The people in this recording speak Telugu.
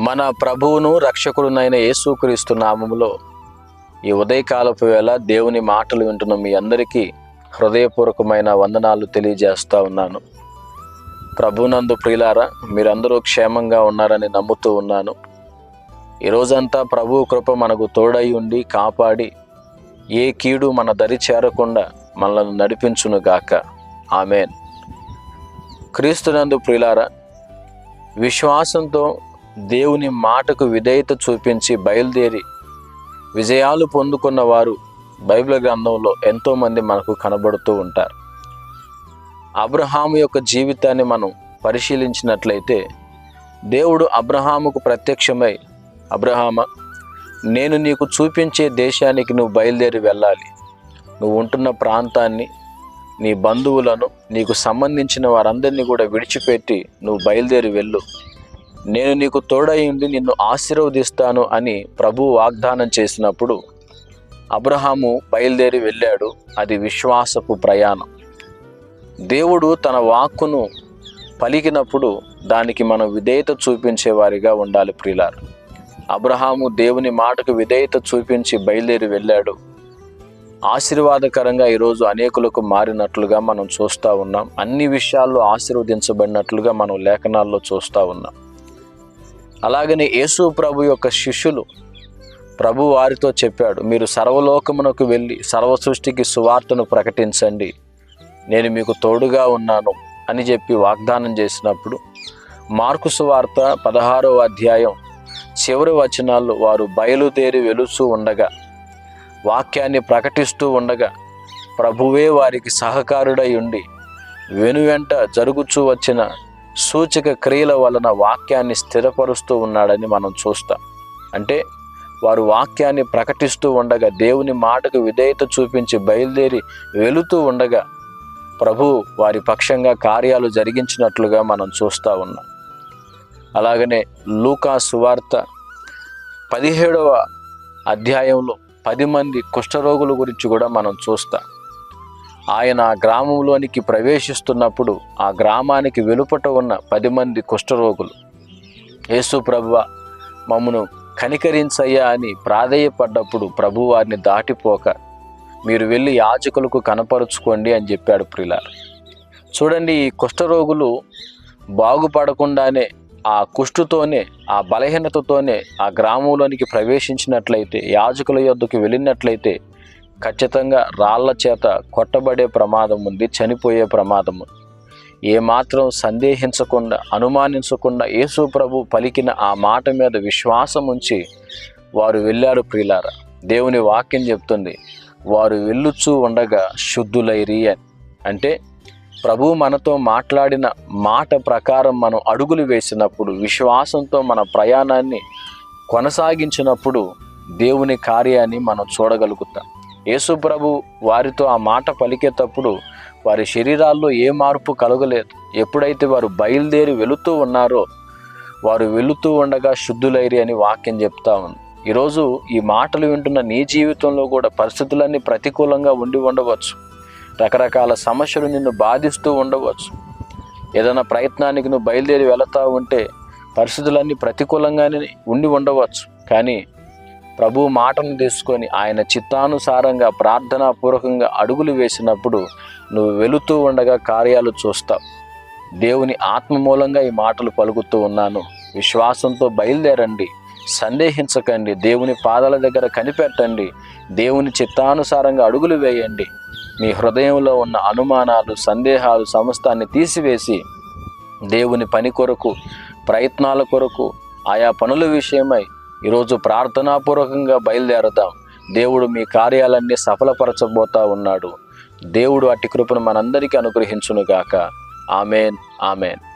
మన ప్రభువును రక్షకుడునైన యేసుక్రీస్తు నామములో ఈ ఉదయకాలపు వేళ దేవుని మాటలు వింటున్న మీ అందరికీ హృదయపూర్వకమైన వందనాలు తెలియజేస్తూ ఉన్నాను. ప్రభునందు ప్రియులారా మీరందరూ క్షేమంగా ఉన్నారని నమ్ముతూ ఉన్నాను. ఈ రోజంతా ప్రభు కృప మనకు తోడై ఉండి కాపాడి ఏ కీడు మన దరి చేరకుండా మనల్ని నడిపించును గాక. ఆమెన్. క్రీస్తునందు ప్రియులారా విశ్వాసంతో దేవుని మాటకు విధేయత చూపించి బయలుదేరి విజయాలు పొందుకున్న వారు బైబిల్ గ్రంథంలో ఎంతోమంది మనకు కనబడుతూ ఉంటారు. అబ్రహాము యొక్క జీవితాన్ని మనం పరిశీలించినట్లయితే దేవుడు అబ్రహాముకు ప్రత్యక్షమై అబ్రహామ నేను నీకు చూపించే దేశానికి నువ్వు బయలుదేరి వెళ్ళాలి. నువ్వు ఉంటున్న ప్రాంతాన్ని నీ బంధువులను నీకు సంబంధించిన వారందరినీ కూడా విడిచిపెట్టి నువ్వు బయలుదేరి వెళ్ళు. నేను నీకు తోడై ఉండి నిన్ను ఆశీర్వదిస్తాను అని ప్రభు వాగ్దానం చేసినప్పుడు అబ్రహాము బయలుదేరి వెళ్ళాడు. అది విశ్వాసపు ప్రయాణం. దేవుడు తన వాక్కును పలికినప్పుడు దానికి మనం విధేయత చూపించేవారిగా ఉండాలి ప్రియులారు. అబ్రహాము దేవుని మాటకు విధేయత చూపించి బయలుదేరి వెళ్ళాడు. ఆశీర్వాదకరంగా ఈరోజు అనేకులకు మారినట్లుగా మనం చూస్తూ ఉన్నాం. అన్ని విషయాల్లో ఆశీర్వదించబడినట్లుగా మనం లేఖనాల్లో చూస్తూ ఉన్నాం. అలాగనే యేసు ప్రభు యొక్క శిష్యులు ప్రభు వారితో చెప్పాడు మీరు సర్వలోకమునకు వెళ్ళి సర్వ సృష్టికి సువార్తను ప్రకటించండి. నేను మీకు తోడుగా ఉన్నాను అని చెప్పి వాగ్దానం చేసినప్పుడు మార్కు సువార్త పదహారవ అధ్యాయం చివరి వచనాల్లో వారు బయలుదేరి వెలుచూ ఉండగా వాక్యాన్ని ప్రకటిస్తూ ఉండగా ప్రభువే వారికి సహకారుడై ఉండి వెనువెంట జరుగుచూ వచ్చిన సూచక క్రియల వలన వాక్యాన్ని స్థిరపరుస్తూ ఉన్నాడని మనం చూస్తాం. అంటే వారు వాక్యాన్ని ప్రకటిస్తూ ఉండగా దేవుని మాటకు విధేయత చూపించి బయలుదేరి వెళుతూ ఉండగా ప్రభు వారి పక్షంగా కార్యాలు జరిగించినట్లుగా మనం చూస్తూ ఉన్నాం. అలాగనే లూకా సువార్త పదిహేడవ అధ్యాయంలో పది మంది కుష్ఠరోగుల గురించి కూడా మనం చూస్తాం. ఆయన ఆ గ్రామంలోనికి ప్రవేశిస్తున్నప్పుడు ఆ గ్రామానికి వెలుపట ఉన్న పది మంది కుష్ఠరోగులు యేసు ప్రభువ మమ్మను కనికరించయ్యా అని ప్రాధేయపడ్డప్పుడు ప్రభు వారిని దాటిపోక మీరు వెళ్ళి యాజకులకు కనపరుచుకోండి అని చెప్పాడు ప్రిలార్. చూడండి ఈ కుష్ఠరోగులు బాగుపడకుండానే ఆ కుష్టుతోనే ఆ బలహీనతతోనే ఆ గ్రామంలోనికి ప్రవేశించినట్లయితే యాజకుల యొద్దకు వెళ్ళినట్లయితే ఖచ్చితంగా రాళ్ళ చేత కొట్టబడే ప్రమాదం ఉంది చనిపోయే ప్రమాదం ఉంది. ఏమాత్రం సందేహించకుండా అనుమానించకుండా యేసు ప్రభు పలికిన ఆ మాట మీద విశ్వాసం ఉంచి వారు వెళ్ళారు ప్రియులారా. దేవుని వాక్యం చెప్తుంది వారు వెళ్ళుచూ ఉండగా శుద్ధులైరి అని. అంటే ప్రభు మనతో మాట్లాడిన మాట ప్రకారం మనం అడుగులు వేసినప్పుడు విశ్వాసంతో మన ప్రయాణాన్ని కొనసాగించినప్పుడు దేవుని కార్యాన్ని మనం చూడగలుగుతాం. యేసుప్రభు వారితో ఆ మాట పలికేటప్పుడు వారి శరీరాల్లో ఏ మార్పు కలగలేదు. ఎప్పుడైతే వారు బయలుదేరి వెళుతూ ఉన్నారో వారు వెళుతూ ఉండగా శుద్ధులైరి అని వాక్యం చెప్తా ఉంది. ఈరోజు ఈ మాటలు వింటున్న నీ జీవితంలో కూడా పరిస్థితులన్నీ ప్రతికూలంగా ఉండి ఉండవచ్చు. రకరకాల సమస్యలు నిన్ను బాధిస్తూ ఉండవచ్చు. ఏదైనా ప్రయత్నానికి నువ్వు బయలుదేరి వెళతా ఉంటే పరిస్థితులన్నీ ప్రతికూలంగానే ఉండి ఉండవచ్చు. కానీ ప్రభు మాటను తీసుకొని ఆయన చిత్తానుసారంగా ప్రార్థనాపూర్వకంగా అడుగులు వేసినప్పుడు నువ్వు వెళుతూ ఉండగా కార్యాలు చూస్తావు. దేవుని ఆత్మ మూలంగా ఈ మాటలు పలుకుతూ ఉన్నాను. విశ్వాసంతో బయలుదేరండి. సందేహించకండి. దేవుని పాదాల దగ్గర కనిపెట్టండి. దేవుని చిత్తానుసారంగా అడుగులు వేయండి. మీ హృదయంలో ఉన్న అనుమానాలు సందేహాలు సమస్తాన్ని తీసివేసి దేవుని పని కొరకు ప్రయత్నాల కొరకు ఆయా పనుల విషయమై ఈరోజు ప్రార్థనాపూర్వకంగా బయలుదేరదాం. దేవుడు మీ కార్యాలన్నీ సఫలపరచబోతా ఉన్నాడు. దేవుడు అట్టి కృపను మనందరికీ అనుగ్రహించునుగాక. Amen amen.